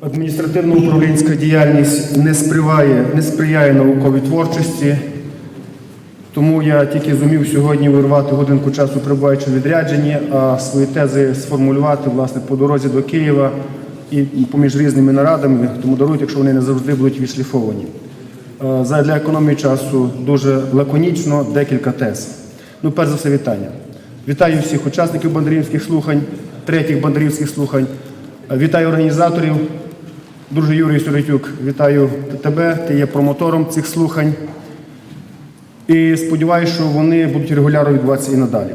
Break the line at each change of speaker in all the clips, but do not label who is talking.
Адміністративно-управлінська діяльність не сприяє, не сприяє науковій творчості, тому я тільки зумів сьогодні вирвати годинку часу, перебуваючи в відрядженні, а свої тези сформулювати власне по дорозі до Києва і поміж різними нарадами, тому дарують, якщо вони не завжди будуть відшліфовані. Е, Задля економії часу дуже лаконічно декілька тез. Ну, перш за все, вітання. Вітаю всіх учасників бандарівських слухань, третіх бандарівських слухань. Е, Вітаю організаторів. Друже Юрій Суритюк, вітаю тебе. Ти є промотором цих слухань. І сподіваюся, що вони будуть регулярно відбуватися і надалі.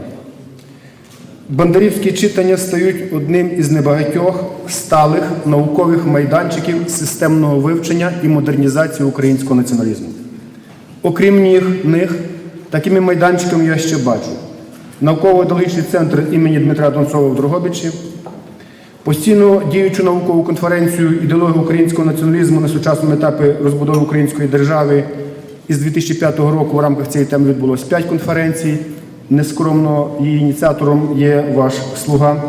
Бандарівські читання стають одним із небагатьох сталих наукових майданчиків системного вивчення і модернізації українського націоналізму. Окрім них, такими майданчиками я ще бачу науково-ідеологічний центр імені Дмитра Донцова в Дрогобичі, постійно діючу наукову конференцію ідеології українського націоналізму на сучасному етапі розбудови української держави. Із 2005 року в рамках цієї теми відбулось 5 конференцій. Нескромно її ініціатором є ваш слуга.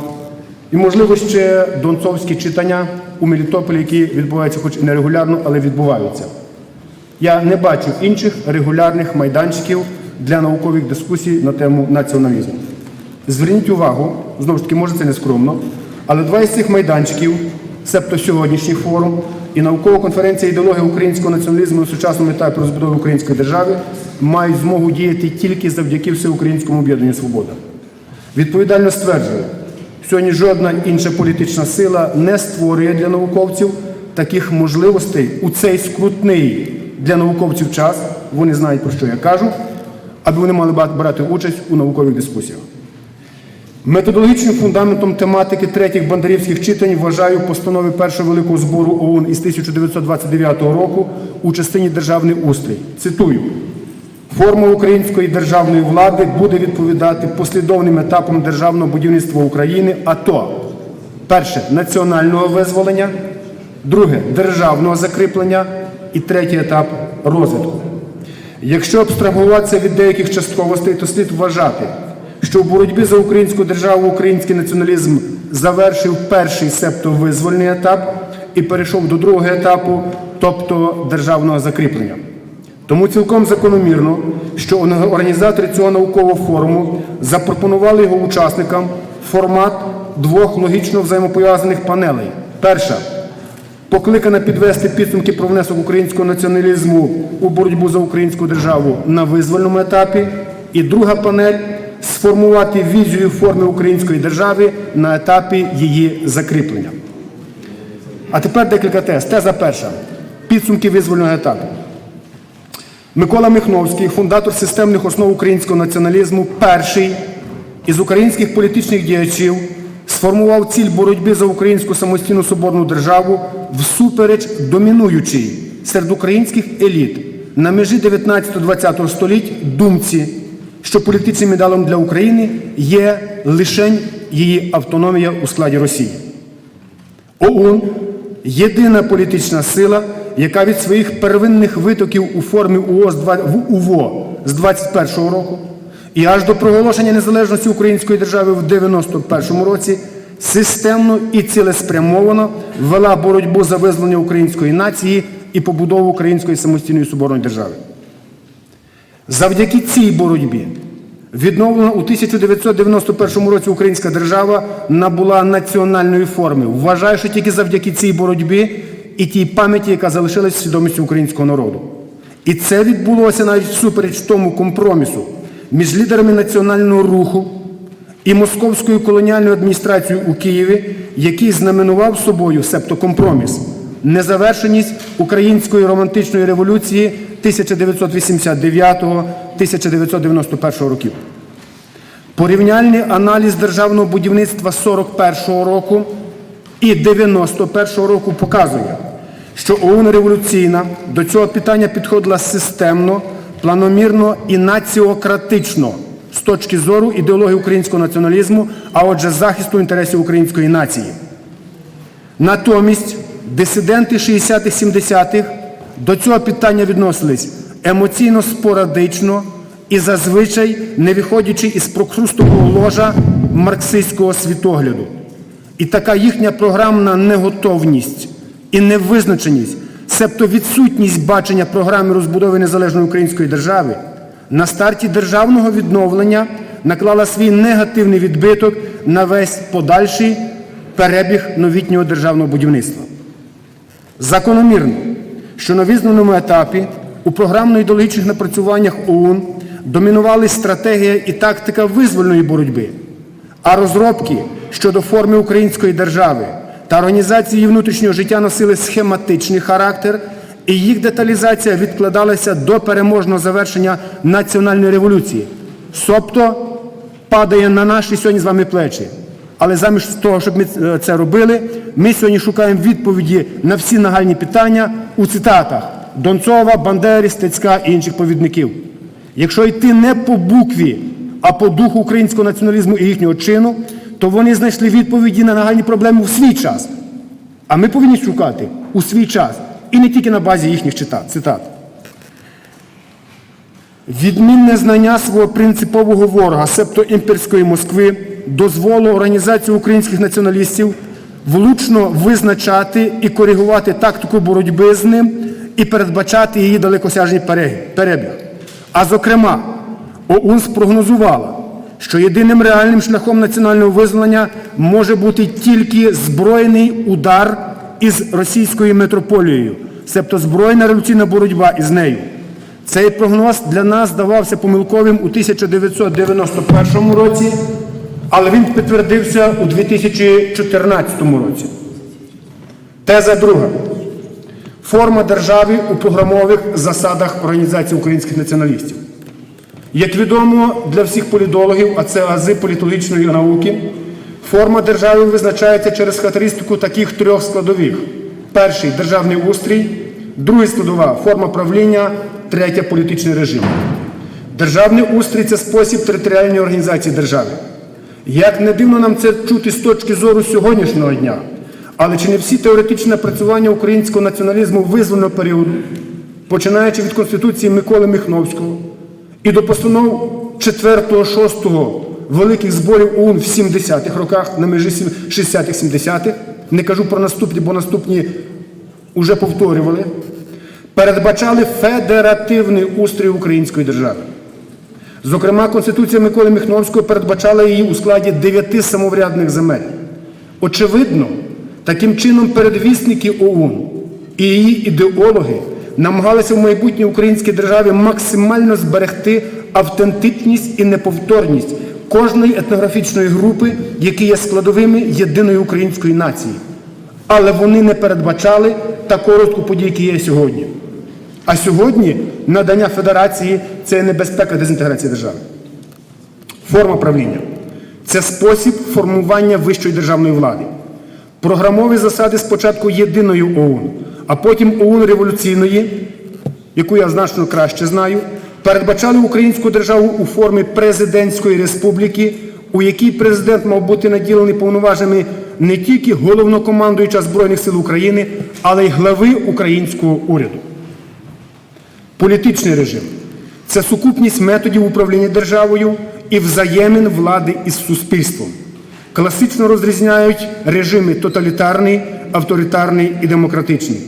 І, можливо, ще донцовські читання у Мелітополі, які відбуваються, хоч і нерегулярно, але відбуваються. Я не бачу інших регулярних майданчиків для наукових дискусій на тему націоналізму. Зверніть увагу, знову ж таки, може це не скромно, але два із цих майданчиків, себто сьогоднішній форум і наукова конференція ідеології українського націоналізму на сучасному етапі розбудови української держави, мають змогу діяти тільки завдяки всеукраїнському об'єднанню Свобода. Відповідально стверджую, сьогодні жодна інша політична сила не створює для науковців таких можливостей у цей скрутний для науковців час, вони знають про що я кажу, аби вони мали брати участь у наукових дискусіях. Методологічним фундаментом тематики третіх бандарівських читань вважаю постанови першого великого збору ОУН із 1929 року у частині державний устрій. Цитую. Форма української державної влади буде відповідати послідовним етапам державного будівництва України, а то перше національного визволення, друге державного закріплення і третій етап розвитку. Якщо абстрагуватися від деяких частковостей, то слід вважати, що в боротьбі за українську державу український націоналізм завершив перший септо визвольний етап і перейшов до другого етапу, тобто державного закріплення. Тому цілком закономірно, що організатори цього наукового форуму запропонували його учасникам формат двох логічно взаємопов'язаних панелей. Перша покликана підвести підсумки про внесок українського націоналізму у боротьбу за українську державу на визвольному етапі. І друга панель сформувати візію форми української держави на етапі її закріплення. А тепер декілька тез. Теза перша. Підсумки визвольного етапу. Микола Михновський, фундатор системних основ українського націоналізму, перший із українських політичних діячів сформував ціль боротьби за українську самостійну соборну державу всупереч домінуючій серед українських еліт на межі 19-20 століть думці, що політичним медалом для України є лише її автономія у складі Росії. ОУН єдина політична сила, яка від своїх первинних витоків у формі УО з два- в УВО з 21-го року і аж до проголошення незалежності української держави в 91-му році системно і цілеспрямовано вела боротьбу за визволення української нації і побудову української самостійної соборної держави. Завдяки цій боротьбі відновлена у 1991 році українська держава набула національної форми. Вважаю, що тільки завдяки цій боротьбі і тій пам'яті, яка залишилась в свідомості українського народу. І це відбулося навіть всупереч тому компромісу між лідерами національного руху і московською колоніальною адміністрацією у Києві, який знаменував собою, себто компроміс, незавершеність української романтичної революції 1989-1991 років. Порівняльний аналіз державного будівництва 41-го року і 91-го року показує, що ОУН революційна до цього питання підходила системно, планомірно і націократично з точки зору ідеології українського націоналізму, а отже, захисту інтересів української нації. Натомість дисиденти 60-х-70-х до цього питання відносились емоційно спорадично і зазвичай не виходячи із прокрустового ложа марксистського світогляду. І така їхня програмна неготовність і невизначеність, себто відсутність бачення програми розбудови незалежної української держави на старті державного відновлення наклала свій негативний відбиток на весь подальший перебіг новітнього державного будівництва. Закономірно, що на визнаному етапі у програмно-ідеологічних напрацюваннях ОУН домінували стратегія і тактика визвольної боротьби, а розробки щодо форми української держави та організації внутрішнього життя носили схематичний характер, і їх деталізація відкладалася до переможного завершення національної революції, тобто падає на наші сьогодні з вами плечі. Але замість того, щоб ми е, це робили, ми сьогодні шукаємо відповіді на всі нагальні питання у цитатах Донцова, Бандери, Стецька і інших повідників. Якщо йти не по букві, а по духу українського націоналізму і їхнього чину, то вони знайшли відповіді на нагальні проблеми у свій час. А ми повинні шукати у свій час і не тільки на базі їхніх цитат. Відмінне знання свого принципового ворога, себто імперської Москви, дозволило організації українських націоналістів влучно визначати і коригувати тактику боротьби з ним і передбачати її далекосяжний перебіг. А зокрема, ОУН спрогнозувала, що єдиним реальним шляхом національного визволення може бути тільки збройний удар із російською метрополією, себто збройна революційна боротьба із нею. Цей прогноз для нас здавався помилковим у 1991 році, але він підтвердився у 2014 році. Теза друга. Форма держави у програмових засадах Організації українських націоналістів. Як відомо для всіх політологів, а це ази політологічної науки, форма держави визначається через характеристику таких трьох складових: перший державний устрій, другий складова форма правління, третя політичний режим. Державний устрій це спосіб територіальної організації держави. Як не дивно нам це чути з точки зору сьогоднішнього дня, але чи не всі теоретичні напрацювання українського націоналізму визвольного періоду, починаючи від Конституції Миколи Михновського і до постанов 4-6 великих зборів ОУН в 70-х роках, на межі 60-х-70-х, не кажу про наступні, бо наступні вже повторювали, передбачали федеративний устрій української держави. Зокрема, Конституція Миколи Міхновського передбачала її у складі дев'яти самоврядних земель. Очевидно, таким чином передвісники ОУН і її ідеологи намагалися в майбутній українській державі максимально зберегти автентичність і неповторність кожної етнографічної групи, які є складовими єдиної української нації. Але вони не передбачали таку розвитку подій, які є сьогодні. А сьогодні надання федерації це небезпека дезінтеграції держави. Форма правління це спосіб формування вищої державної влади. Програмові засади спочатку єдиної ОУН, а потім ОУН революційної, яку я значно краще знаю, передбачали українську державу у формі президентської республіки, у якій президент мав бути наділений повноваженнями не тільки головнокомандуюча Збройних сил України, але й глави українського уряду. Політичний режим це сукупність методів управління державою і взаємин влади із суспільством. Класично розрізняють режими тоталітарний, авторитарний і демократичний.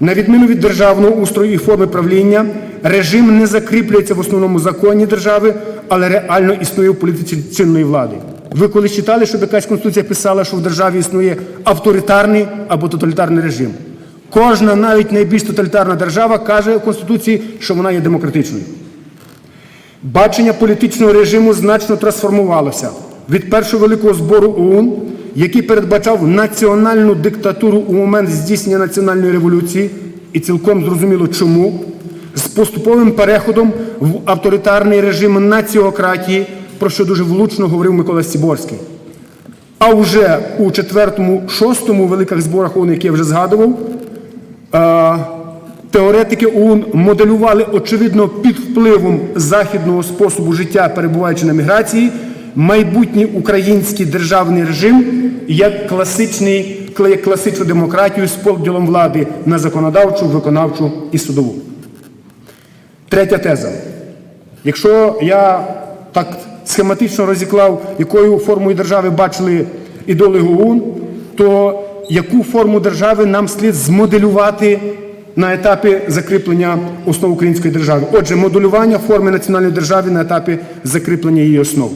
На відміну від державного устрою і форми правління, режим не закріплюється в основному законі держави, але реально існує в політиці чинної влади. Ви коли читали, щоб якась конституція писала, що в державі існує авторитарний або тоталітарний режим. Кожна, навіть найбільш тоталітарна держава, каже у Конституції, що вона є демократичною. Бачення політичного режиму значно трансформувалося від першого великого збору ОУН, який передбачав національну диктатуру у момент здійснення національної революції, і цілком зрозуміло чому, з поступовим переходом в авторитарний режим націократії, про що дуже влучно говорив Микола Сіборський. А вже у четвертому, шостому великих зборах ООН, які я вже згадував, теоретики ОУН моделювали, очевидно, під впливом західного способу життя, перебуваючи на міграції, майбутній український державний режим як класичний, як класичну демократію з поділом влади на законодавчу, виконавчу і судову. Третя теза. Якщо я так схематично розіклав, якою формою держави бачили ідеологи ОУН, то яку форму держави нам слід змоделювати на етапі закріплення основ української держави. Отже, моделювання форми національної держави на етапі закріплення її основ.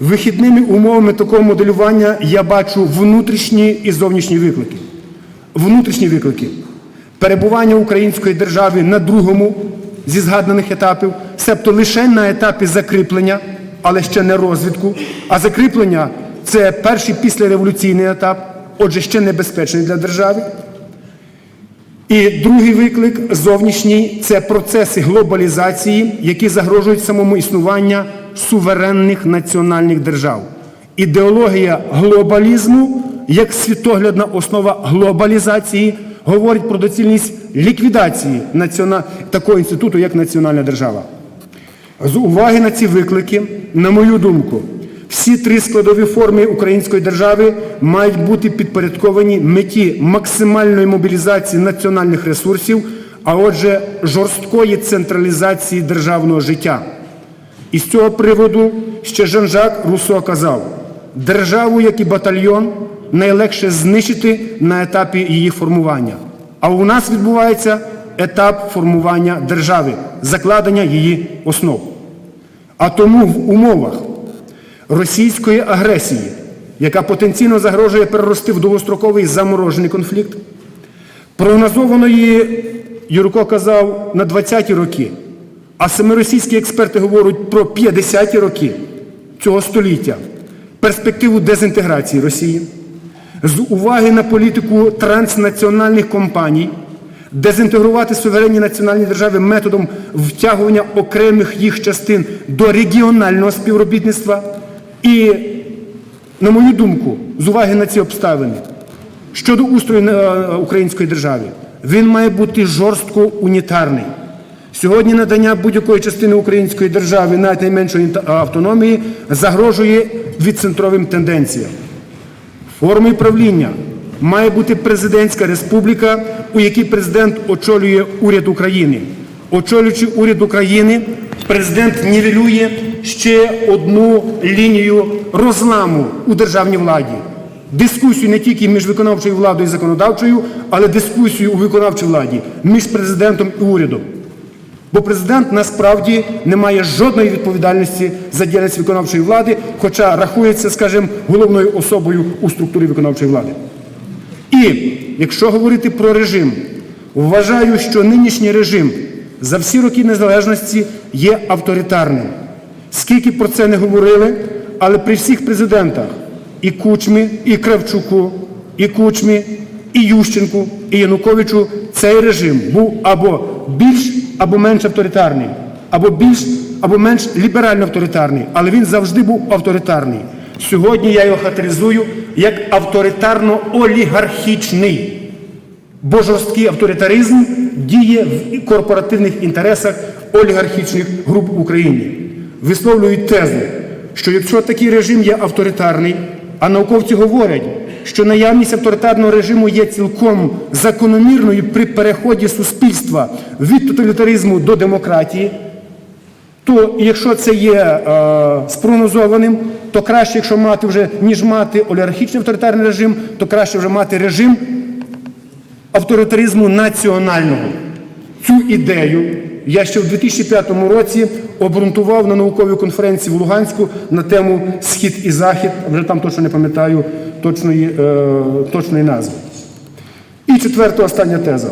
Вихідними умовами такого моделювання я бачу внутрішні і зовнішні виклики. Внутрішні виклики перебування української держави на другому зі згаданих етапів, себто лише на етапі закріплення, але ще не розвідку. А закріплення це перший післяреволюційний етап, отже, ще небезпечний для держави. І другий виклик зовнішній це процеси глобалізації, які загрожують самому існування суверенних національних держав. Ідеологія глобалізму як світоглядна основа глобалізації говорить про доцільність ліквідації такого інституту, як національна держава. З уваги на ці виклики, на мою думку, всі три складові форми української держави мають бути підпорядковані меті максимальної мобілізації національних ресурсів, а отже, жорсткої централізації державного життя. І з цього приводу ще Жан-Жак Руссо казав: державу, як і батальйон, найлегше знищити на етапі її формування. А у нас відбувається етап формування держави, закладення її основ. А тому в умовах російської агресії, яка потенційно загрожує перерости в довгостроковий заморожений конфлікт, прогнозованої, Юрко казав, на 20-ті роки, а саме російські експерти говорять про 50-ті роки цього століття, перспективу дезінтеграції Росії, з уваги на політику транснаціональних компаній, дезінтегрувати суверенні національні держави методом втягування окремих їх частин до регіонального співробітництва. І, на мою думку, з уваги на ці обставини щодо устрою е, української держави, він має бути жорстко унітарний. Сьогодні надання будь-якої частини української держави, навіть найменшої автономії, загрожує відцентровим тенденціям. Формою правління має бути президентська республіка, у якій президент очолює уряд України. Очолюючи уряд України, президент нівелює ще одну лінію розламу у державній владі. Дискусію не тільки між виконавчою владою і законодавчою, але дискусію у виконавчій владі між президентом і урядом. Бо президент насправді не має жодної відповідальності за діяльність виконавчої влади, хоча рахується, скажімо, головною особою у структурі виконавчої влади. І якщо говорити про режим, вважаю, що нинішній режим за всі роки незалежності є авторитарним. Скільки про це не говорили, але при всіх президентах і Кучмі, і Кравчуку, і Кучмі, і Ющенку, і Януковичу цей режим був або більш або менш авторитарний, або більш або менш ліберально авторитарний, але він завжди був авторитарний. Сьогодні я його характеризую як авторитарно-олігархічний. Бо жорсткий авторитаризм діє в корпоративних інтересах олігархічних груп в Україні. Висловлюють тезу, що якщо такий режим є авторитарний, а науковці говорять, що наявність авторитарного режиму є цілком закономірною при переході суспільства від тоталітаризму до демократії, то якщо це є е, спрогнозованим, то краще, якщо мати вже, ніж мати олігархічний авторитарний режим, то краще вже мати режим авторитаризму національного. Цю ідею я ще в 2005 році обґрунтував на науковій конференції в Луганську на тему Схід і Захід, вже там точно не пам'ятаю точної, е, точної назви. І четверта остання теза.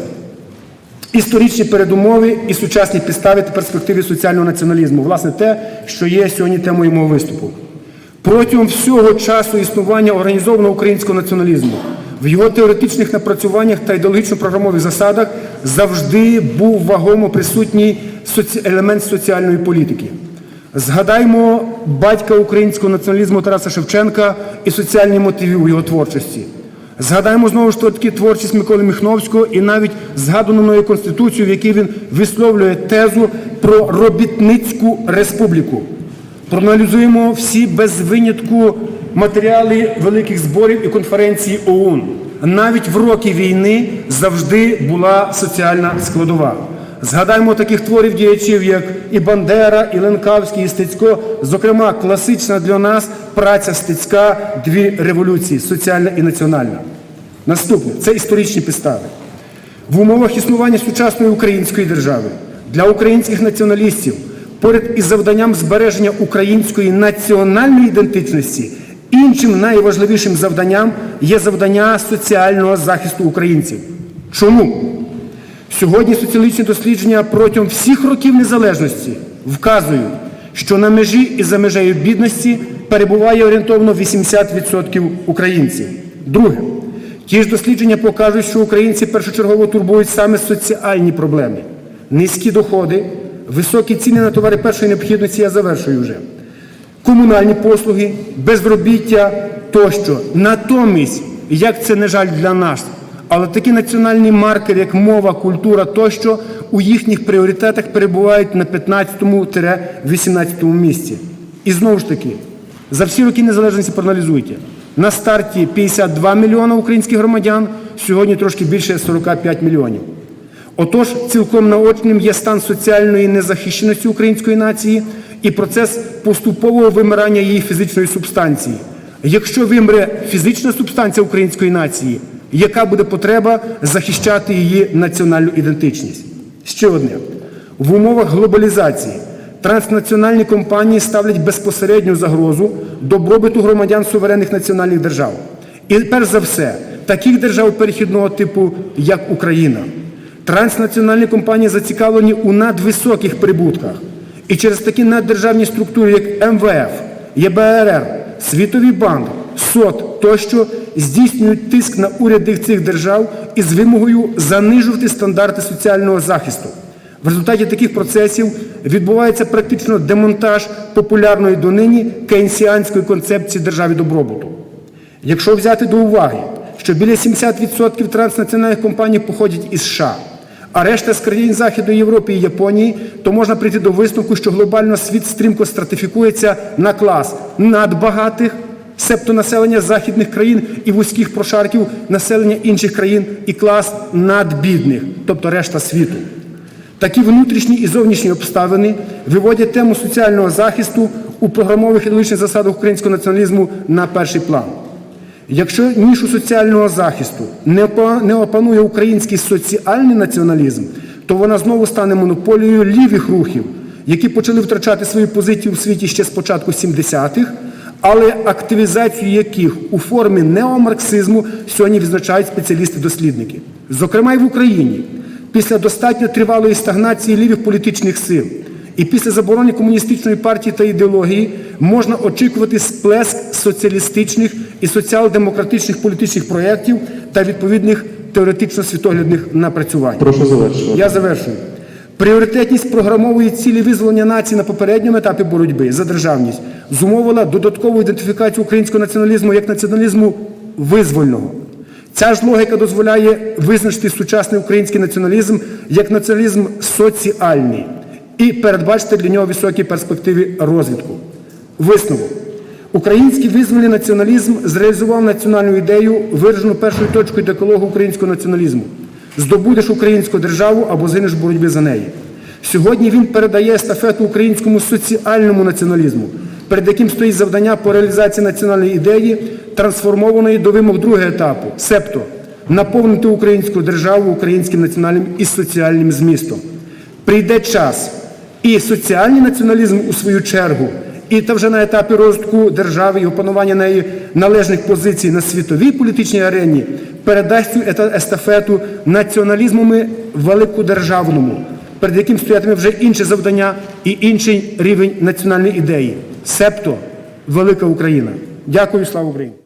Історичні передумови і сучасні підстави та перспективи соціального націоналізму. Власне, те, що є сьогодні темою мого виступу. Протягом всього часу існування організованого українського націоналізму в його теоретичних напрацюваннях та ідеологічно-програмових засадах завжди був вагомо присутній елемент соціальної політики. Згадаймо батька українського націоналізму Тараса Шевченка і соціальні мотиви у його творчості. Згадаємо знову ж таки творчість Миколи Міхновського і навіть згадану мною конституцію, в якій він висловлює тезу про робітницьку республіку. Проаналізуємо всі без винятку матеріали великих зборів і конференцій ОУН. Навіть в роки війни завжди була соціальна складова. Згадаймо таких творів діячів, як і Бандера, і Ленкавський, і Стецько. Зокрема, класична для нас праця Стецька дві революції соціальна і національна. Наступне це історичні підстави. В умовах існування сучасної української держави для українських націоналістів поряд із завданням збереження української національної ідентичності іншим найважливішим завданням є завдання соціального захисту українців. Чому? Сьогодні соціологічні дослідження протягом всіх років незалежності вказують, що на межі і за межею бідності перебуває орієнтовно 80% українців. Друге, ті ж дослідження покажуть, що українці першочергово турбують саме соціальні проблеми, низькі доходи, високі ціни на товари першої необхідності, я завершую вже, комунальні послуги, безробіття тощо. Натомість, як це не жаль для нас, але такі національні маркери, як мова, культура тощо, у їхніх пріоритетах перебувають на 15-18 місці. І знову ж таки, за всі роки незалежності проаналізуйте. На старті 52 мільйона українських громадян, сьогодні трошки більше 45 мільйонів. Отож, цілком наочним є стан соціальної незахищеності української нації і процес поступового вимирання її фізичної субстанції. Якщо вимре фізична субстанція української нації, яка буде потреба захищати її національну ідентичність? Ще одне. В умовах глобалізації транснаціональні компанії ставлять безпосередню загрозу добробуту громадян суверенних національних держав. І перш за все, таких держав перехідного типу, як Україна. Транснаціональні компанії зацікавлені у надвисоких прибутках. І через такі наддержавні структури, як МВФ, ЄБРР, Світовий банк, СОТ тощо здійснюють тиск на уряди цих держав із вимогою занижувати стандарти соціального захисту. В результаті таких процесів відбувається практично демонтаж популярної донині кейнсіанської концепції держави добробуту. Якщо взяти до уваги, що біля 70% транснаціональних компаній походять із США, а решта з країн Західної Європи і Японії, то можна прийти до висновку, що глобально світ стрімко стратифікується на клас надбагатих, себто населення західних країн і вузьких прошарків населення інших країн, і клас надбідних, тобто решта світу. Такі внутрішні і зовнішні обставини виводять тему соціального захисту у програмових ідеологічних засадах українського націоналізму на перший план. Якщо нішу соціального захисту не опанує український соціальний націоналізм, то вона знову стане монополією лівих рухів, які почали втрачати свою позицію в світі ще з початку 70-х, але активізацію яких у формі неомарксизму сьогодні відзначають спеціалісти-дослідники. Зокрема, і в Україні після достатньо тривалої стагнації лівих політичних сил і після заборони комуністичної партії та ідеології можна очікувати сплеск соціалістичних і соціал-демократичних політичних проєктів та відповідних теоретично-світоглядних напрацювань.
Прошу завершувати.
Я завершую. Пріоритетність програмової цілі визволення нації на попередньому етапі боротьби за державність зумовила додаткову ідентифікацію українського націоналізму як націоналізму визвольного. Ця ж логіка дозволяє визначити сучасний український націоналізм як націоналізм соціальний і передбачити для нього високі перспективи розвитку. Висновок. Український визвольний націоналізм зреалізував національну ідею, виражену першою точкою декалогу українського націоналізму. Здобудеш українську державу або згинеш в боротьбі за неї. Сьогодні він передає естафету українському соціальному націоналізму, перед яким стоїть завдання по реалізації національної ідеї, трансформованої до вимог другого етапу, себто наповнити українську державу українським національним і соціальним змістом. Прийде час, і соціальний націоналізм у свою чергу, і та вже на етапі розвитку держави і опанування неї належних позицій на світовій політичній арені передасть цю естафету націоналізмами великодержавному, перед яким стоятиме вже інше завдання і інший рівень національної ідеї, себто велика Україна. Дякую, слава Україні!